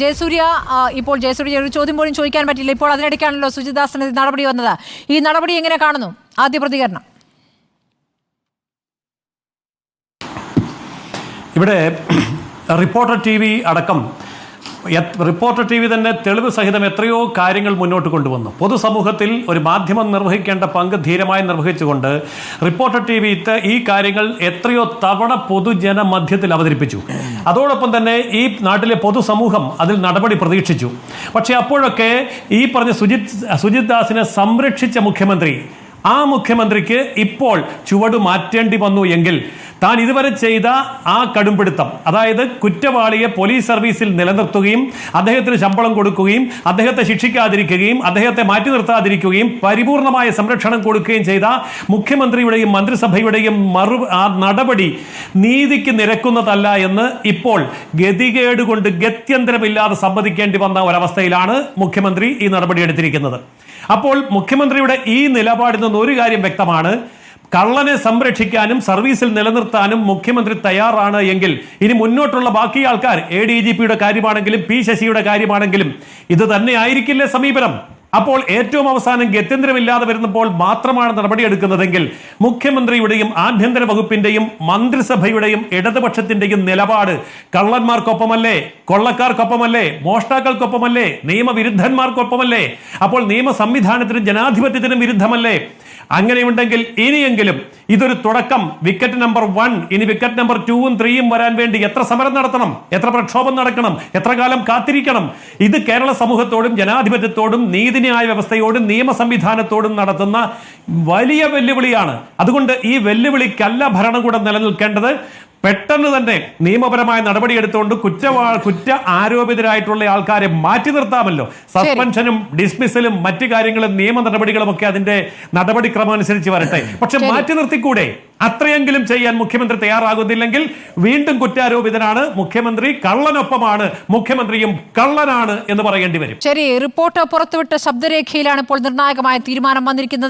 ജയസൂര്യ ഇപ്പോൾ ജയസൂര്യ ഒരു ചോദ്യം പോലും ചോദിക്കാൻ പറ്റില്ല. ഇപ്പോൾ അതിനിടയ്ക്കാണല്ലോ സുജിദാസിന് നടപടി വന്നത്. ഈ നടപടി എങ്ങനെ കാണുന്നു? ആദ്യ പ്രതികരണം. ഇവിടെ റിപ്പോർട്ടർ ടി വി അടക്കം റിപ്പോർട്ടർ ടി വി തന്നെ തെളിവ് സഹിതം എത്രയോ കാര്യങ്ങൾ മുന്നോട്ട് കൊണ്ടുവന്നു. പൊതുസമൂഹത്തിൽ ഒരു മാധ്യമം നിർവഹിക്കേണ്ട പങ്ക് ധീരമായി നിർവഹിച്ചുകൊണ്ട് റിപ്പോർട്ടർ ടി വി ഈ കാര്യങ്ങൾ എത്രയോ തവണ പൊതുജന മധ്യത്തിൽ അവതരിപ്പിച്ചു. അതോടൊപ്പം തന്നെ ഈ നാട്ടിലെ പൊതുസമൂഹം അതിൽ നടപടി പ്രതീക്ഷിച്ചു. പക്ഷേ അപ്പോഴൊക്കെ ഈ പറഞ്ഞ സുജിത് സുജിത് ദാസിനെ സംരക്ഷിച്ച മുഖ്യമന്ത്രി ആ മുഖ്യമന്ത്രിക്ക് ഇപ്പോൾ ചുവട് മാറ്റേണ്ടി വന്നു എങ്കിൽ താൻ ഇതുവരെ ചെയ്ത ആ കടുംപിടുത്തം അതായത് കുറ്റവാളിയെ പോലീസ് സർവീസിൽ നിലനിർത്തുകയും അദ്ദേഹത്തിന് ശമ്പളം കൊടുക്കുകയും അദ്ദേഹത്തെ ശിക്ഷിക്കാതിരിക്കുകയും അദ്ദേഹത്തെ മാറ്റി നിർത്താതിരിക്കുകയും പരിപൂർണമായ സംരക്ഷണം കൊടുക്കുകയും ചെയ്ത മുഖ്യമന്ത്രിയുടെയും മന്ത്രിസഭയുടെയും മറു ആ നടപടി നീതിക്ക് നിരക്കുന്നതല്ല എന്ന് ഇപ്പോൾ ഗതികേട് കൊണ്ട് ഗത്യന്തരമില്ലാതെ സമ്മതിക്കേണ്ടി വന്ന ഒരവസ്ഥയിലാണ് മുഖ്യമന്ത്രി ഈ നടപടി എടുത്തിരിക്കുന്നത്. അപ്പോൾ മുഖ്യമന്ത്രിയുടെ ഈ നിലപാടിൽ നിന്ന് ഒരു കാര്യം വ്യക്തമാണ്. കള്ളനെ സംരക്ഷിക്കാനും സർവീസിൽ നിലനിർത്താനും മുഖ്യമന്ത്രി തയ്യാറാണ് എങ്കിൽ ഇനി മുന്നോട്ടുള്ള ബാക്കി ആൾക്കാർ എ ഡി ജി പിയുടെ കാര്യമാണെങ്കിലും പി ശശിയുടെ കാര്യമാണെങ്കിലും ഇത് തന്നെ ആയിരിക്കില്ലേ സമീപനം? അപ്പോൾ ഏറ്റവും അവസാനം ഗത്യന്തരമില്ലാതെ വരുന്നപ്പോൾ മാത്രമാണ് നടപടിയെടുക്കുന്നതെങ്കിൽ മുഖ്യമന്ത്രിയുടെയും ആഭ്യന്തര വകുപ്പിന്റെയും മന്ത്രിസഭയുടെയും ഇടതുപക്ഷത്തിന്റെയും നിലപാട് കള്ളന്മാർക്കൊപ്പമല്ലേ? കൊള്ളക്കാർക്കൊപ്പമല്ലേ? മോഷ്ടാക്കൾക്കൊപ്പമല്ലേ? നിയമവിരുദ്ധന്മാർക്കൊപ്പമല്ലേ? അപ്പോൾ നിയമ സംവിധാനത്തിനും ജനാധിപത്യത്തിനും വിരുദ്ധമല്ലേ? അങ്ങനെയുണ്ടെങ്കിൽ ഇനിയെങ്കിലും ഇതൊരു തുടക്കം. വിക്കറ്റ് നമ്പർ വൺ ഇനി വിക്കറ്റ് നമ്പർ ടൂവും ത്രീയും വരാൻ വേണ്ടി എത്ര സമരം നടത്തണം? എത്ര പ്രക്ഷോഭം നടക്കണം? എത്ര കാലം കാത്തിരിക്കണം? ഇത് കേരള സമൂഹത്തോടും ജനാധിപത്യത്തോടും നീതിന്യായ വ്യവസ്ഥയോടും നിയമ സംവിധാനത്തോടും നടത്തുന്ന വലിയ വെല്ലുവിളിയാണ്. അതുകൊണ്ട് ഈ വെല്ലുവിളിക്കല്ല ഭരണകൂടം നിലനിൽക്കേണ്ടത്. പെട്ടെന്ന് തന്നെ നിയമപരമായ നടപടിയെടുത്തുകൊണ്ട് കുറ്റവാ കുറ്റ ആരോപിതരായിട്ടുള്ള ആൾക്കാരെ മാറ്റി നിർത്താമല്ലോ. സസ്പെൻഷനും ഡിസ്മിസലും മറ്റു കാര്യങ്ങളും നിയമ നടപടികളും ഒക്കെ അതിന്റെ നടപടിക്രമം അനുസരിച്ച് വരട്ടെ പക്ഷെ മാറ്റി നിർത്തിക്കൂടെ? അത്രയെങ്കിലും ചെയ്യാൻ മുഖ്യമന്ത്രി തയ്യാറാകുന്നില്ലെങ്കിൽ വീണ്ടും കുറ്റാരോപിതനാണ് മുഖ്യമന്ത്രി കള്ളനൊപ്പമാണ് മുഖ്യമന്ത്രിയും കള്ളനാണ് എന്ന് പറയേണ്ടി വരും. ശരി റിപ്പോർട്ട് പുറത്തുവിട്ട ശബ്ദരേഖയിലാണ് ഇപ്പോൾ നിർണായകമായ തീരുമാനം വന്നിരിക്കുന്നത്.